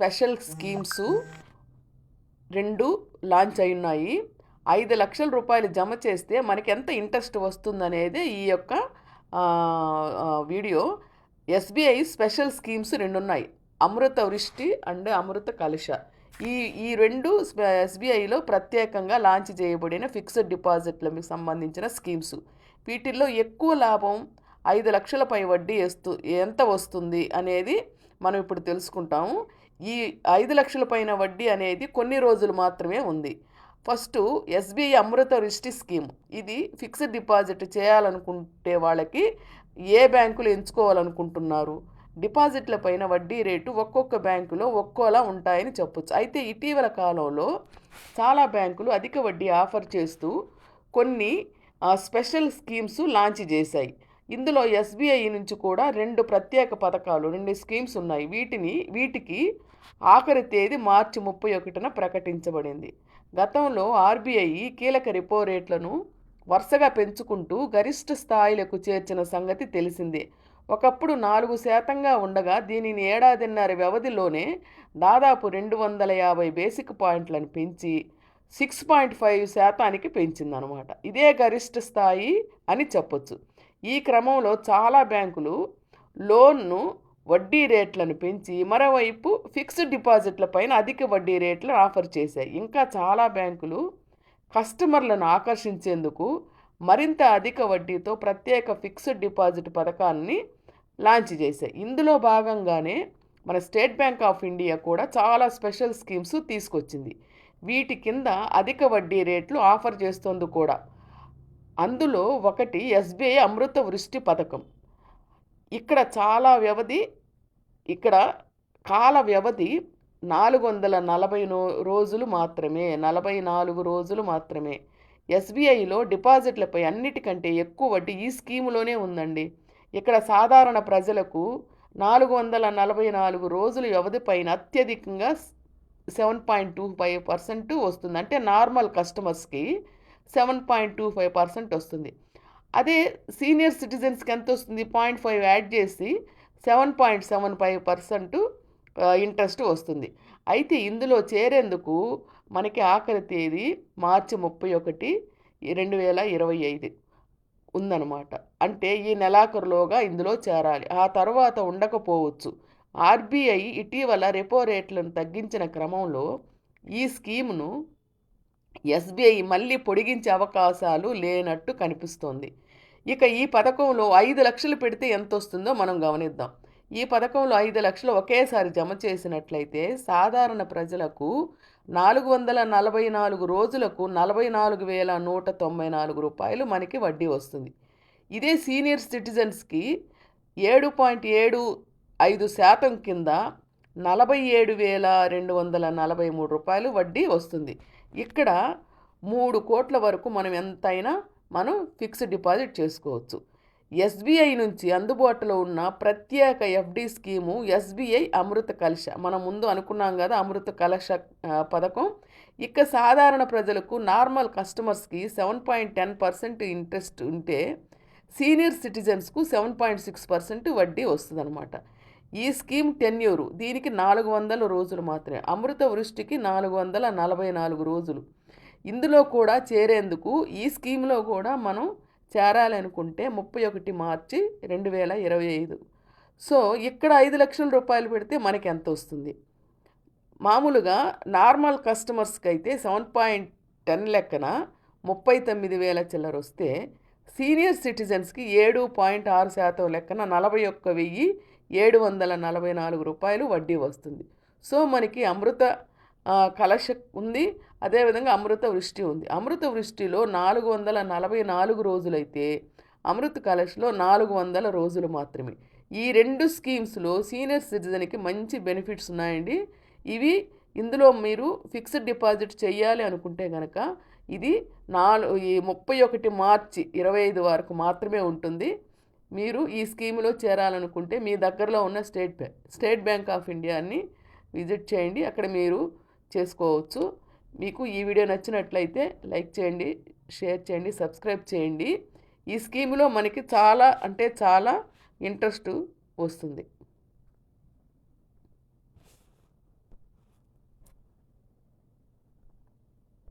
Special schemes రెండు launch అయి ఉన్నాయి ఐదు లక్షల రూపాయలు జమ చేస్తే మనకి ఎంత ఇంట్రెస్ట్ వస్తుందనేది ఈ యొక్క వీడియో. ఎస్బీఐ స్పెషల్ స్కీమ్స్ రెండు ఉన్నాయి అమృత వృష్టి అండ్ అమృత కలుష. ఈ ఈ రెండు ఎస్బీఐలో ప్రత్యేకంగా లాంచ్ చేయబడిన ఫిక్స్డ్ డిపాజిట్లకు సంబంధించిన స్కీమ్స్. వీటిల్లో ఎక్కువ లాభం ఐదు లక్షలపై వడ్డీ వేస్తూ ఎంత వస్తుంది అనేది మనం ఇప్పుడు తెలుసుకుంటాము. ఈ ఐదు లక్షల పైన వడ్డీ అనేది కొన్ని రోజులు మాత్రమే ఉంది. First SBI Amrit Vrishti scheme. ఇది ఫిక్స్డ్ డిపాజిట్ చేయాలనుకుంటే వాళ్ళకి ఏ బ్యాంకులు ఎంచుకోవాలనుకుంటున్నారు? డిపాజిట్ల పైన వడ్డీ రేటు ఒక్కొక్క బ్యాంకులో ఒక్కోలా ఉంటాయని చెప్పొచ్చు. అయితే ఇటీవల కాలంలో చాలా బ్యాంకులు అధిక వడ్డీ ఆఫర్ చేస్తూ కొన్ని స్పెషల్ స్కీమ్స్ లాంచ్ చేశాయి. ఇందులో ఎస్బీఐ నుంచి కూడా రెండు ప్రత్యేక పథకాలు రెండు స్కీమ్స్ ఉన్నాయి. వీటిని వీటికి ఆఖరి తేదీ మార్చి ముప్పై ఒకటిన ప్రకటించబడింది. గతంలో ఆర్బీఐ కీలక రిపో రేట్లను వరుసగా పెంచుకుంటూ గరిష్ట స్థాయిలకు చేర్చిన సంగతి తెలిసిందే. ఒకప్పుడు నాలుగు శాతంగా ఉండగా దీనిని ఏడాదిన్నర వ్యవధిలోనే దాదాపు రెండు వందల యాభై బేసిక్ పాయింట్లను పెంచి సిక్స్ పాయింట్ ఫైవ్ శాతానికి పెంచిందనమాట. ఇదే గరిష్ట స్థాయి అని చెప్పొచ్చు. ఈ క్రమంలో చాలా బ్యాంకులు లోన్ను వడ్డీ రేట్లను పెంచి మరోవైపు ఫిక్స్డ్ డిపాజిట్ల పైన అధిక వడ్డీ రేట్లు ఆఫర్ చేశాయి. ఇంకా చాలా బ్యాంకులు కస్టమర్లను ఆకర్షించేందుకు మరింత అధిక వడ్డీతో ప్రత్యేక ఫిక్స్డ్ డిపాజిట్ పథకాన్ని లాంచ్ చేశాయి. ఇందులో భాగంగానే మన స్టేట్ బ్యాంక్ ఆఫ్ ఇండియా కూడా చాలా స్పెషల్ స్కీమ్స్ తీసుకొచ్చింది. వీటి కింద అధిక వడ్డీ రేట్లు ఆఫర్ చేస్తోంది కూడా. అందులో ఒకటి ఎస్బీఐ అమృత వృష్టి పథకం. ఇక్కడ చాలా వ్యవధి ఇక్కడ కాల వ్యవధి నాలుగు వందల నలభై నో రోజులు మాత్రమే నలభై నాలుగు రోజులు మాత్రమే. ఎస్బీఐలో డిపాజిట్లపై అన్నిటికంటే ఎక్కువ వడ్డీ ఈ స్కీములోనే ఉందండి. ఇక్కడ సాధారణ ప్రజలకు నాలుగు వందల నలభై నాలుగు రోజుల వ్యవధి పైన అత్యధికంగా seven point two five percent వస్తుంది. అంటే నార్మల్ కస్టమర్స్కి seven point two five percent వస్తుంది. అదే సీనియర్ సిటిజన్స్కి ఎంత వస్తుంది పాయింట్ ఫైవ్ యాడ్ చేసి seven point seven five percent interest వస్తుంది. అయితే ఇందులో చేరేందుకు మనకి ఆఖరి తేదీ మార్చి ముప్పై ఒకటి రెండు వేల ఇరవై ఐదు ఉందన్నమాట. అంటే ఈ నెలాఖరులోగా ఇందులో చేరాలి. ఆ తర్వాత ఉండకపోవచ్చు. ఆర్బీఐ ఇటీవల రెపో రేట్లను తగ్గించిన క్రమంలో ఈ స్కీమ్ను ఎస్బీఐ మళ్ళీ పొడిగించే అవకాశాలు లేనట్టు కనిపిస్తోంది. ఇక ఈ పథకంలో ఐదు లక్షలు పెడితే ఎంత వస్తుందో మనం గమనిద్దాం. ఈ పథకంలో ఐదు లక్షలు ఒకేసారి జమ చేసినట్లయితే సాధారణ ప్రజలకు నాలుగు వందల నలభై నాలుగు రోజులకు నలభై నాలుగు వేల నూట తొంభై నాలుగు రూపాయలు మనకి వడ్డీ వస్తుంది. ఇదే సీనియర్ సిటిజన్స్కి ఏడు పాయింట్ ఏడు ఐదు శాతం కింద నలభై ఏడు వేల రెండు వందల నలభై మూడు రూపాయలు వడ్డీ వస్తుంది. ఇక్కడ మూడు కోట్ల వరకు మనం ఎంతైనా మనం ఫిక్స్డ్ డిపాజిట్ చేసుకోవచ్చు. ఎస్బీఐ నుంచి అందుబాటులో ఉన్న ప్రత్యేక ఎఫ్డి స్కీము ఎస్బీఐ అమృత కలశ. మనం ముందు అనుకున్నాం కదా అమృత కలశ పథకం. ఇక సాధారణ ప్రజలకు నార్మల్ కస్టమర్స్కి seven point ten percent interest ఉంటే సీనియర్ సిటిజన్స్కు సెవెన్ పాయింట్ సిక్స్ పర్సెంట్ వడ్డీ వస్తుందన్నమాట. ఈ స్కీమ్ టెన్యూరు దీనికి నాలుగు వందల రోజులు మాత్రమే. అమృత వృష్టికి నాలుగు వందల నలభై నాలుగు రోజులు. ఇందులో కూడా చేరేందుకు ఈ స్కీమ్లో కూడా మనం చేరాలనుకుంటే ముప్పై ఒకటి మార్చి రెండు వేల ఇరవై ఐదు. సో ఇక్కడ ఐదు లక్షల రూపాయలు పెడితే మనకి ఎంత వస్తుంది? మామూలుగా నార్మల్ కస్టమర్స్కి అయితే సెవెన్ పాయింట్ టెన్ లెక్కన ముప్పై తొమ్మిది వేల చిల్లర వస్తే సీనియర్ సిటిజన్స్కి ఏడు పాయింట్ ఆరు శాతం లెక్కన నలభై ఒక్క వెయ్యి ఏడు వందల నలభై నాలుగు రూపాయలు వడ్డీ వస్తుంది. సో మనకి అమృత కలశ ఉంది. అదేవిధంగా అమృత వృష్టి ఉంది. అమృత వృష్టిలో నాలుగు వందల నలభై నాలుగు రోజులైతే అమృత కలశలో నాలుగు వందల రోజులు మాత్రమే. ఈ రెండు స్కీమ్స్లో సీనియర్ సిటిజన్కి మంచి బెనిఫిట్స్ ఉన్నాయండి. ఇవి ఇందులో మీరు ఫిక్స్డ్ డిపాజిట్ చేయాలి అనుకుంటే కనుక ఇది నాలుగు ఈ ముప్పై ఒకటి మార్చి ఇరవై ఐదు వరకు మాత్రమే ఉంటుంది. మీరు ఈ స్కీమ్లో చేరాలనుకుంటే మీ దగ్గరలో ఉన్న state bank state bank of ఇండియాని విజిట్ చేయండి. అక్కడ మీరు చేసుకోవచ్చు. మీకు ఈ వీడియో నచ్చినట్లయితే లైక్ చేయండి షేర్ చేయండి సబ్స్క్రైబ్ చేయండి. ఈ స్కీమ్లో మనకి చాలా అంటే చాలా ఇంట్రెస్ట్ వస్తుంది.